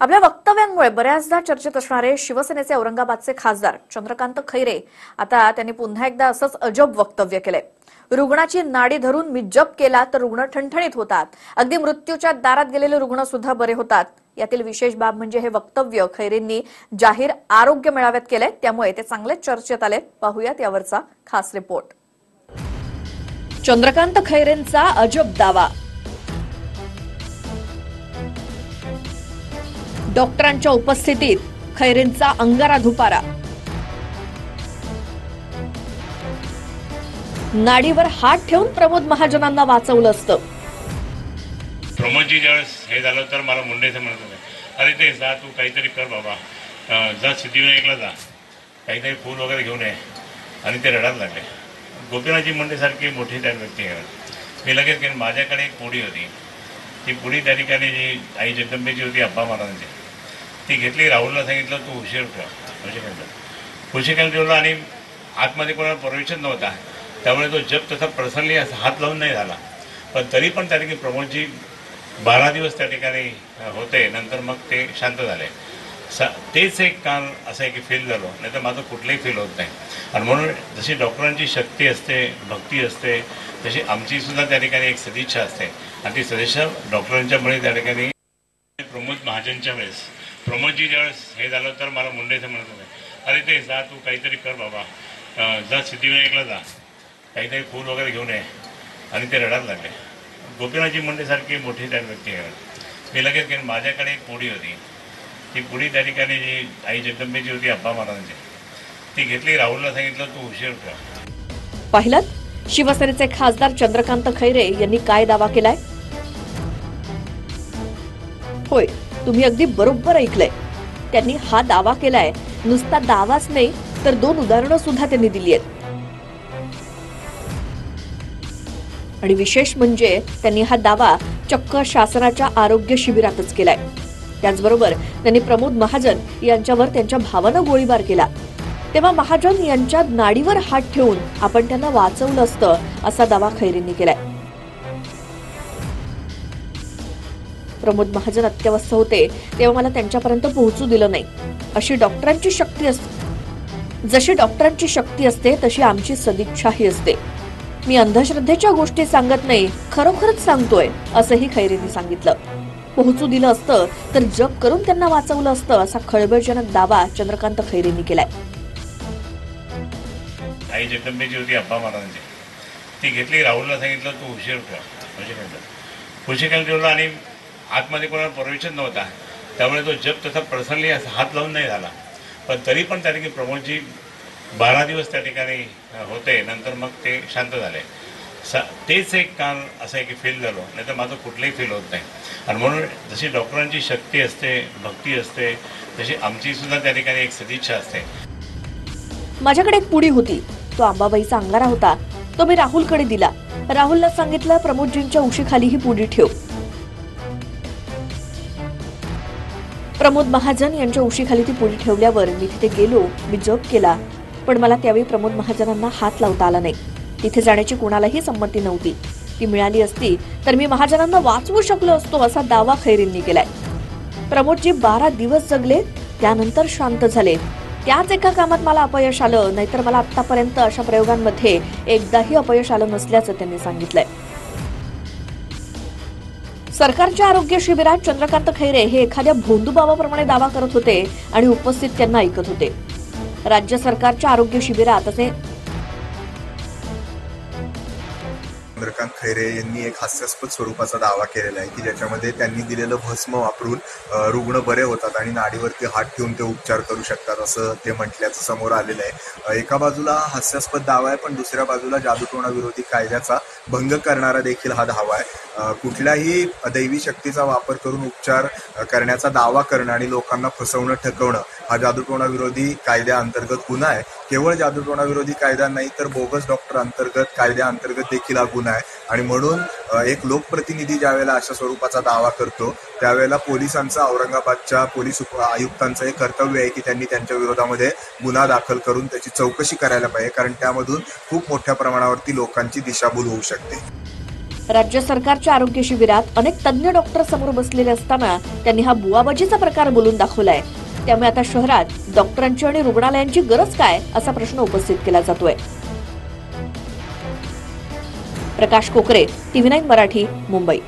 आपल्या वक्तव्यांमुळे बऱ्याचदा चर्चेत असणारे शिवसेनेचे औरंगाबादचे खासदार चंद्रकांत खैरे आता त्यांनी पुन्हा एकदा असंच अजब वक्तव्य केलंय. रुग्णाची नाडी धरून मी जप केला तर रुग्ण ठणठणीत होतात. अगदी मृत्यूच्या दारात गेलेले रुग्ण सुद्धा बरे होतात. यातील विशेष बाब म्हणजे हे वक्तव्य खैरेंनी जाहीर आरोग्य मेळाव्यात केलंय. त्यामुळे ते चांगलेच चर्चेत आले पाहूयात यावरचा खास रिपोर्ट. चंद्रकांत खैरेंचा अजब दावा. डॉक्टरांच्या उपस्थितीत खैरेंचा अंगारा धुपारा. नाडीवर हात ठेवून प्रमोद महाजनांना वाचवलं असतं. प्रमोदजी ज्यावेळेस हे झालं तर मला मुंडेचं म्हणत होते. अरे ते जा तू काहीतरी कर बाबा. अं, जा सिद्धिविनायकला जा. काहीतरी फूल वगैरे घेऊन ये. आणि ते रडायला लागले. गोपीनाथजी मुंडेसारखी मोठी त्या व्यक्ती आहे. मी लगेच गेलो माझ्याकडे एक पुडी होती. ती पुडी त्या ठिकाणी जी आई जगदंबेची होती अप्पा महाराजांची. ती घेतली राहुलला सांगितलं तू उशीर ठेव उशीर उशिकायला ठेवला आणि आतमध्ये कोणाला परमिशन नव्हता. त्यामुळे तो जप तसा पर्सनली असा हात लावून नाही झाला. पण तरी पण त्या ठिकाणी प्रमोदजी बारा दिवस त्या ठिकाणी होते. नंतर मग ते शांत झाले. स तेच एक काल असं आहे की फील झालो. नाही तर माझं कुठलंही फील होत नाही. आणि म्हणून जशी डॉक्टरांची शक्ती असते भक्ती असते तशी आमची सुद्धा त्या ठिकाणी एक सदिच्छा असते. आणि ती सदिच्छा डॉक्टरांच्यामुळे त्या ठिकाणी प्रमोद महाजनच्या वेळेस प्रमोदजी ज्यावेळेस हे झालं तर मला मुंडेचं म्हणत होते. अरे ते जा तू काहीतरी कर बाबा. जा सिद्धिविनायकला जा. काहीतरी फूल वगैरे घेऊन ये. आणि ते रडायला लागले. गोपीनाथजी मुंडेसारखी मोठी त्या व्यक्ती आहे मी लगेच घेऊन माझ्याकडे एक पोळी होती. ती पुढी त्या ठिकाणी जी आई जगदंबेची होती अप्पा महाराजांची. ती घेतली. राहुलला सांगितलं तू उशीर कर. पाहिलं? शिवसेनेचे खासदार चंद्रकांत खैरे यांनी काय दावा केलाय? होय. तुम्ही अगदी बरोबर ऐकलंय. त्यांनी हा दावा केलाय. नुसता दावाच नाही तर दोन उदाहरणं सुद्धा त्यांनी दिली आहेत. आणि विशेष म्हणजे त्यांनी हा दावा चक्क शासनाच्या आरोग्य शिबिरातच केलाय. त्याचबरोबर त्यांनी प्रमोद महाजन यांच्यावर त्यांच्या भावानं गोळीबार केला. तेव्हा महाजन यांच्या नाडीवर हात ठेवून आपण त्यांना वाचवलं असतं असा दावा खैरेंनी केलाय. प्रमोद महाजन अत्यवस्थ होते तेव्हा मला त्यांच्यापर्यंत पोहोचू दिलं नाही. अशी डॉक्टरांची शक्ती असते जशी डॉक्टरांची शक्ती असते तशी आमची सदिच्छाही असते. मी अंधश्रद्धेच्या गोष्टी सांगत नाही खरोखरच सांगतोय असंही खैरेंनी सांगितलं. पोहोचू दिलं असतं तर जग करून त्यांना वाचवलं असतं असा खळबळजनक दावा चंद्रकांत खैरेंनी केलाय. आई जगदंबेची होती अब्बा महाराजांची ती घेतली राहुलला सांगितलं तू उशीर ठेवा म्हणजे उशीर ठेवला उशीर ठेवला आणि आतमध्ये कोणाला परमिशन नव्हता. त्यामुळे तो जप तसा पर्सनली असा हात लावून नाही झाला. पण तरी पण त्या ठिकाणी प्रमोदजी बारा दिवस त्या ठिकाणी होते. नंतर मग ते शांत झाले. स तेच एक काल असं आहे की फील झालो. नाही तर माझं कुठलंही फील होत नाही. आणि म्हणून जशी डॉक्टरांची शक्ती असते भक्ती असते तशी आमची सुद्धा त्या ठिकाणी एक सदिच्छा असते. माझ्याकडे एक पुडी होती. तो आंबाबाईचा अंगारा होता तो मी राहुलकडे दिला. राहुलला सांगितलं प्रमोदजींच्या उशीखाली ही पुडी ठेव. प्रमोद महाजन यांच्या उशीखाली ती पुढे ठेवल्यावर मी तिथे गेलो मी जप केला पण मला त्यावेळी प्रमोद महाजनांना हात लावता आला नाही. तिथे जाण्याची कोणालाही संमती नव्हती. ती मिळाली असती तर मी महाजनांना वाचवू शकलो असतो असा दावा खैरींनी केलाय. प्रमोदजी बारा दिवस जगले त्यानंतर शांत झाले. त्याच एका कामात मला अपयश आलं नाहीतर मला आतापर्यंत अशा प्रयोगांमध्ये एकदाही अपयश आलं नसल्याचं त्यांनी सांगितलंय. सरकारच्या आरोग्य शिबिरात चंद्रकांत खैरे हे एखाद्या भोंदूबाबाप्रमाणे दावा करत होते आणि उपस्थित त्यांना ऐकत होते. राज्य सरकारच्या आरोग्य शिबिरात असे चंद्रकांत खैरे यांनी एक हास्यास्पद स्वरूपाचा दावा केलेला आहे की ज्याच्यामध्ये त्यांनी दिलेलं भस्म वापरून रुग्ण बरे होतात आणि नाडीवरती हात ठेवून ते उपचार करू शकतात असं ते म्हटल्याचं समोर आलेलं आहे. एका बाजूला हास्यास्पद दावा आहे पण दुसऱ्या बाजूला जादूटोणा विरोधी कायद्याचा भंग करणारा देखील हा दावा आहे. कुठल्याही दैवी शक्तीचा वापर करून उपचार करण्याचा दावा करणं आणि लोकांना फसवणं ठकवणं हा जादूटोणाविरोधी कायद्याअंतर्गत गुन्हा आहे. केवळ जादूटोणाविरोधी कायदा नाही तर बोगस डॉक्टर अंतर्गत कायद्याअंतर्गत देखील हा गुन्हा आहे. आणि म्हणून एक लोकप्रतिनिधी ज्यावेळेला अशा स्वरूपाचा दावा करतो त्यावेळेला पोलिसांचा औरंगाबादच्या पोलीस उप आयुक्तांचं हे कर्तव्य आहे की त्यांनी त्यांच्या विरोधामध्ये गुन्हा दाखल करून त्याची चौकशी करायला पाहिजे. कारण त्यामधून खूप मोठ्या प्रमाणावरती लोकांची दिशाभूल होऊ शकते. राज्य सरकारच्या आरोग्य शिबिरात अनेक तज्ज्ञ डॉक्टर समोर बसलेले असताना त्यांनी हा बुवाबाजीचा प्रकार बोलून दाखवलाय. त्यामुळे आता शहरात डॉक्टरांची आणि रुग्णालयांची गरज काय असा प्रश्न उपस्थित केला जातोय. प्रकाश कोकरे टीव्ही नाईन मराठी मुंबई.